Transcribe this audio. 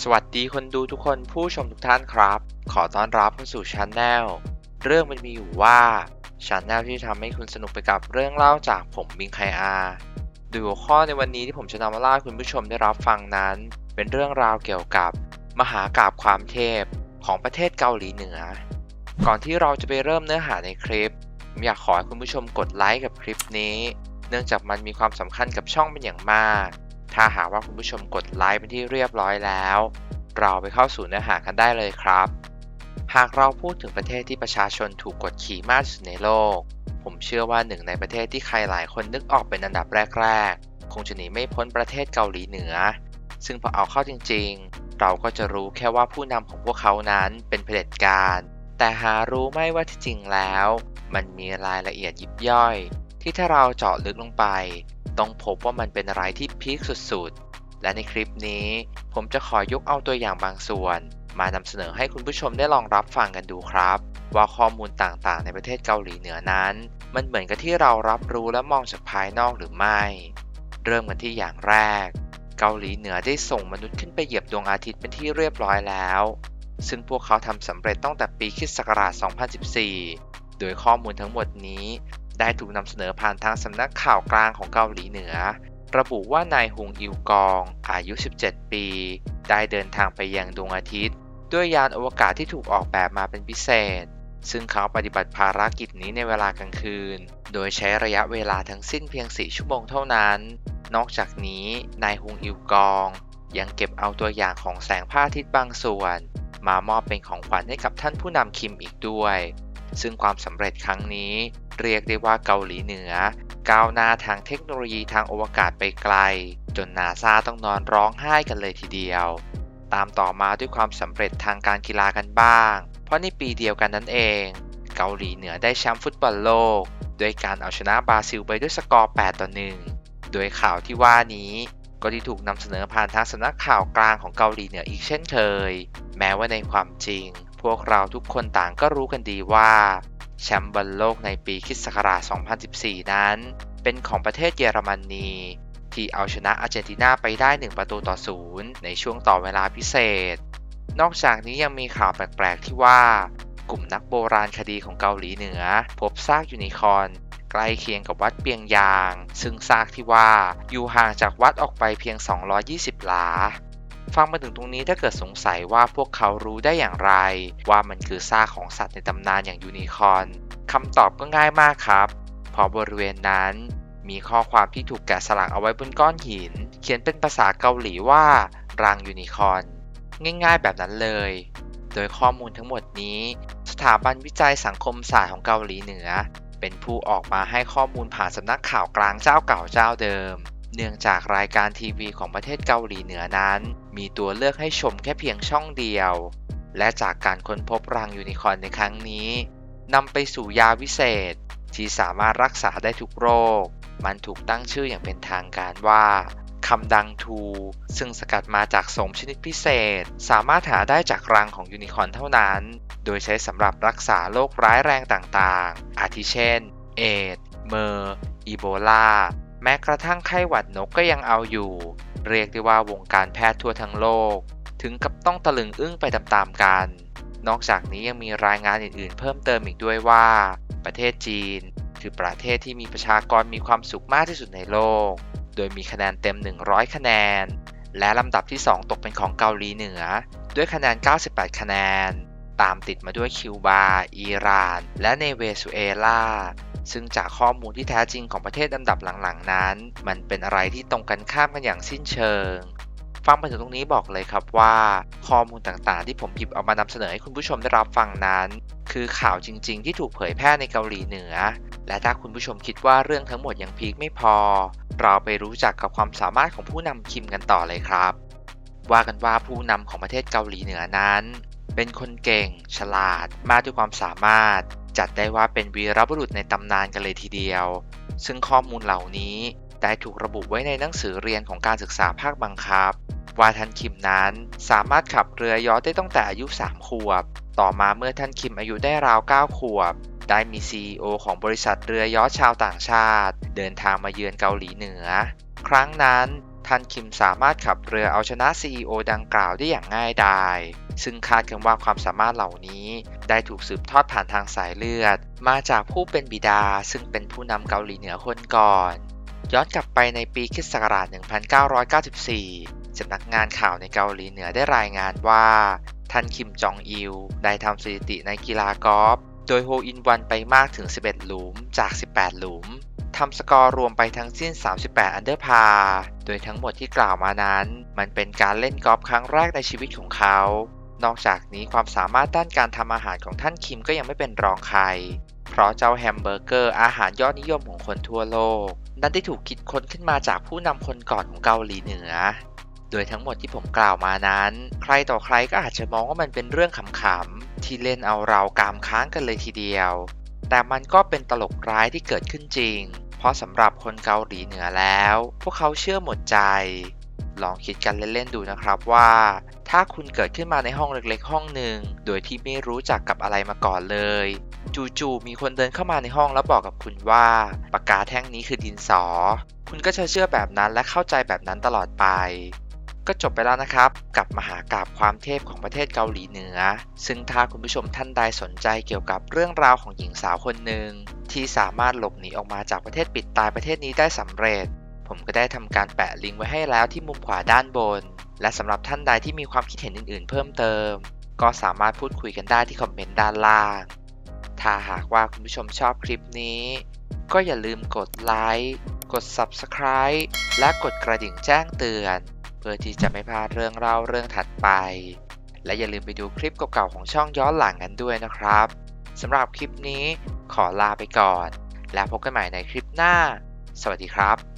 สวัสดีคนดูทุกคนผู้ชมทุกท่านครับ ขอต้อนรับเข้าสู่ช anel เรื่องมันมีอยู่ว่าช anel ที่ทำให้คุณสนุกไปกับเรื่องเล่าจากผมบิงไคอาดยหัวข้อในวันนี้ที่ผมจะนำมาเล่าคุณผู้ชมได้รับฟังนั้น เป็นเรื่องราวเกี่ยวกับ มหากราบความเทพของประเทศเกาหลีเหนือ ก่อนที่เราจะไปเริ่มเนื้อหาในคลิปผมอยากขอให้คุณผู้ชมกดไลค์กับคลิปนี้ เนื่องจากมันมีความสำคัญกับช่องเป็นอย่างมาก ถ้าหากว่าคุณผู้ชมกดไลค์เป็นที่เรียบร้อยแล้ว เราไปเข้าสู่เนื้อหากันได้เลยครับ หากเราพูดถึงประเทศที่ประชาชนถูกกดขี่มากที่สุดในโลก ผมเชื่อว่าหนึ่งในประเทศที่ใครหลายคนนึกออกเป็นอันดับแรก ๆ คงจะหนีไม่พ้นประเทศเกาหลีเหนือ ซึ่งพอเอาเข้าจริง ๆ เราก็จะรู้แค่ว่าผู้นำของพวกเขานั้นเป็นเผด็จการแต่หารู้ไม่ว่าที่จริงแล้ว มันมีรายละเอียดยิบย่อย ที่ถ้าเราเจาะลึกลงไป ต้องพบว่ามันเป็นอะไรที่พีคสุดๆ และในคลิปนี้ ผมจะขอยกเอาตัวอย่างบางส่วน มานำเสนอให้คุณผู้ชมได้ลองรับฟังกันดูครับ ว่าข้อมูลต่างๆ ในประเทศเกาหลีเหนือนั้น มันเหมือนกับที่เรารับรู้และมองจากภายนอกหรือไม่ เริ่มกันที่อย่างแรก เกาหลีเหนือได้ส่งมนุษย์ขึ้นไปเหยียบดวงอาทิตย์เป็นที่เรียบร้อยแล้ว ซึ่งพวกเขาทำสำเร็จตั้งแต่ปีคริสต์ศักราช2014 โดยข้อมูลทั้งหมดนี้ ได้ถูกนำเสนอผ่านทางสำนักข่าวกลางของเกาหลีเหนือ ระบุว่านายฮุงอิวกอง อายุ 17 ปี ได้เดินทางไปยังดวงอาทิตย์ ด้วยยานอวกาศที่ถูกออกแบบมาเป็นพิเศษ ซึ่งเขาปฏิบัติภารกิจนี้ในเวลากลางคืน โดยใช้ระยะเวลาทั้งสิ้นเพียง 4 ชั่วโมงเท่านั้น นอกจากนี้ นายฮุงอิวกอง ยังเก็บเอาตัวอย่างของแสงพระอาทิตย์บางส่วน มามอบเป็นของขวัญให้กับท่านผู้นำคิมอีกด้วย ซึ่งความสำเร็จครั้งนี้ เรียกได้ว่าเกาหลีเหนือ ก้าวหน้าทางเทคโนโลยีทางอวกาศไปไกล จนนาซาต้องนอนร้องไห้กันเลยทีเดียว ตามต่อมาด้วยความสำเร็จทางการกีฬากันบ้าง เพราะในปีเดียวกันนั่นเอง เกาหลีเหนือได้แชมป์ฟุตบอลโลก โดยการเอาชนะบราซิลไปด้วยสกอร์ 8 ต่อ 1 โดยข่าวที่ว่านี้ก็ที่ถูกนำเสนอผ่านทางสำนักข่าวกลางของเกาหลีเหนืออีกเช่นเคย แม้ว่าในความจริง พวกเราทุกคนต่างก็รู้กันดีว่า แชมป์บอลโลกในปีคริสต์ศักราช 2014 นั้น เป็นของประเทศเยอรมนีที่เอาชนะอาร์เจนตินาไปได้ 1 ประตูต่อศูนย์ในช่วงต่อเวลาพิเศษ นอกจากนี้ยังมีข่าวแปลกๆที่ว่า กลุ่มนักโบราณคดีของเกาหลีเหนือ พบซากยูนิคอร์นใกล้เคียงกับวัดเปียงยาง ซึ่งซากที่ว่าอยู่ห่างจากวัดออกไปเพียง 220 หลา ฟังมาถึงตรงนี้ถ้าเกิดสงสัยว่าพวกเขารู้ได้อย่างไร ว่ามันคือซากของสัตว์ในตำนานอย่างยูนิคอร์นคำตอบก็ง่ายมากครับเพราะบริเวณนั้น มีข้อความที่ถูกแกะสลักเอาไว้บนก้อนหิน เขียนเป็นภาษาเกาหลีว่ารังยูนิคอร์นง่ายๆแบบนั้นเลย โดยข้อมูลทั้งหมดนี้ สถาบันวิจัยสังคมศาสตร์ของเกาหลีเหนือ เป็นผู้ออกมาให้ข้อมูลผ่านสำนักข่าวกลางเจ้าเก่าเจ้าเดิม เนื่องจากรายการทีวีของประเทศเกาหลีเหนือนั้น มีตัวเลือกให้ชมแค่เพียงช่องเดียว และจากการค้นพบรังยูนิคอร์นในครั้งนี้นำไปสู่ยาวิเศษ ที่สามารถรักษาได้ทุกโรค มันถูกตั้งชื่ออย่างเป็นทางการว่าคำดังทู ซึ่งสกัดมาจากสมชนิดพิเศษ สามารถหาได้จากรังของยูนิคอร์นเท่านั้น โดยใช้สำหรับรักษาโรคร้ายแรงต่างๆ อาทิเช่น เอด์เมอร์ อีโบลา แม้กระทั่งไข้หวัดนกก็ยังเอาอยู่ เรียกได้ว่าวงการแพทย์ทั่วทั้งโลก ถึงกับต้องตะลึงอึ้งไปตามๆกัน นอกจากนี้ยังมีรายงานอื่นๆ เพิ่มเติมอีกด้วยว่า ประเทศจีน คือประเทศที่มีประชากรมีความสุขมากที่สุดในโลก โดยมีคะแนนเต็ม 100 คะแนน และลำดับที่ 2 ตกเป็นของเกาหลีเหนือ ด้วยคะแนน 98 คะแนน ตามติดมาด้วยคิวบา อิหร่าน และเนเวซุเอลา ซึ่งจากข้อมูลที่แท้จริงของประเทศลำดับหลังๆนั้น มันเป็นอะไรที่ตรงกันข้ามกันอย่างสิ้นเชิง ฟังมาถึงตรงนี้บอกเลยครับว่า ข้อมูลต่างๆ ที่ผมหยิบเอามานำเสนอให้คุณผู้ชมได้รับฟังนั้น คือข่าวจริง ๆ ที่ถูกเผยแพร่ในเกาหลีเหนือ และถ้าคุณผู้ชมคิดว่าเรื่องทั้งหมดยังพีคไม่พอ เราไปรู้จักกับความสามารถของผู้นำคิมกันต่อเลยครับ ว่ากันว่าผู้นำของประเทศเกาหลีเหนือนั้น เป็นคนเก่ง ฉลาด มากด้วยความสามารถ จัดได้ว่าเป็นวีรบุรุษในตำนานกันเลยทีเดียว ซึ่งข้อมูลเหล่านี้ได้ถูกระบุไว้ในหนังสือเรียนของการศึกษาภาคบังคับ ว่าท่านคิมนั้นสามารถขับเรือยอชได้ตั้งแต่อายุ 3 ขวบ ต่อมาเมื่อท่านคิมอายุได้ราว 9 ขวบ ได้มี CEO ของบริษัทเรือยอชชาวต่างชาติ เดินทางมาเยือนเกาหลีเหนือ ครั้งนั้น ท่านคิมสามารถขับเรือเอาชนะ CEO ดังกล่าวได้อย่างง่ายดาย ซึ่งคาดกันว่าความสามารถเหล่านี้ ได้ถูกสืบทอดผ่านทางสายเลือด มาจากผู้เป็นบิดาซึ่งเป็นผู้นำเกาหลีเหนือคนก่อน ย้อนกลับไปในปีคศ1994สำนักงานข่าวในเกาหลีเหนือได้รายงานว่าท่านคิมจองอิลได้ทำสถิติในกีฬากอล์ฟโดยโฮอินวันไปมากถึง 11 หลุมจาก 18 หลุม ทำสกอร์รวมไปทั้งสิ้น 38 อันเดอร์พา โดยทั้งหมดที่กล่าวมานั้น มันเป็นการเล่นกอล์ฟครั้งแรกในชีวิตของเขา นอกจากนี้ความสามารถด้านการทำอาหารของท่านคิมก็ยังไม่เป็นรองใคร เพราะเจ้าแฮมเบอร์เกอร์อาหารยอดนิยมของคนทั่วโลก นั้นได้ถูกคิดค้นขึ้นมาจากผู้นำคนก่อนของเกาหลีเหนือ โดยทั้งหมดที่ผมกล่าวมานั้น ใครต่อใครก็อาจจะมองว่ามันเป็นเรื่องขำๆที่เล่นเอาเรากามค้างกันเลยทีเดียวแต่มันก็เป็นตลกร้ายที่เกิดขึ้นจริง เพราะสำหรับคนเกาหลีเหนือแล้ว พวกเขาเชื่อหมดใจ ลองคิดกันเล่นๆดูนะครับว่า ถ้าคุณเกิดขึ้นมาในห้องเล็กๆ ห้องหนึ่ง โดยที่ไม่รู้จักกับอะไรมาก่อนเลย จู่ๆมีคนเดินเข้ามาในห้องแล้วบอกกับคุณว่าปากกาแท่งนี้คือดินสอ คุณก็จะเชื่อแบบนั้นและเข้าใจแบบนั้นตลอดไป ก็จบไปแล้วนะครับ กับมหากราบความเทพของประเทศเกาหลีเหนือ ซึ่งถ้าคุณผู้ชมท่านใดสนใจเกี่ยวกับเรื่องราวของหญิงสาวคนหนึ่งที่สามารถหลบหนีออกมาจากประเทศปิดตายประเทศนี้ได้สำเร็จ ผมก็ได้ทำการแปะลิงก์ไว้ให้แล้วที่มุมขวาด้านบน และสำหรับท่านใดที่มีความคิดเห็นอื่น ๆ เพิ่มเติม ก็สามารถพูดคุยกันได้ที่คอมเมนต์ด้านล่าง ถ้าหากว่าคุณผู้ชมชอบคลิปนี้ ก็อย่าลืมกดไลค์กด Subscribe และกดกระดิ่งแจ้งเตือน พื่อที่จะไม่พลาดเรื่องเล่าเรื่องถัดไป และอย่าลืมไปดูคลิปเก่าๆของช่องย้อนหลังกันด้วยนะครับสำหรับคลิปนี้ขอลาไปก่อน แล้วพบกันใหม่ในคลิปหน้า สวัสดีครับ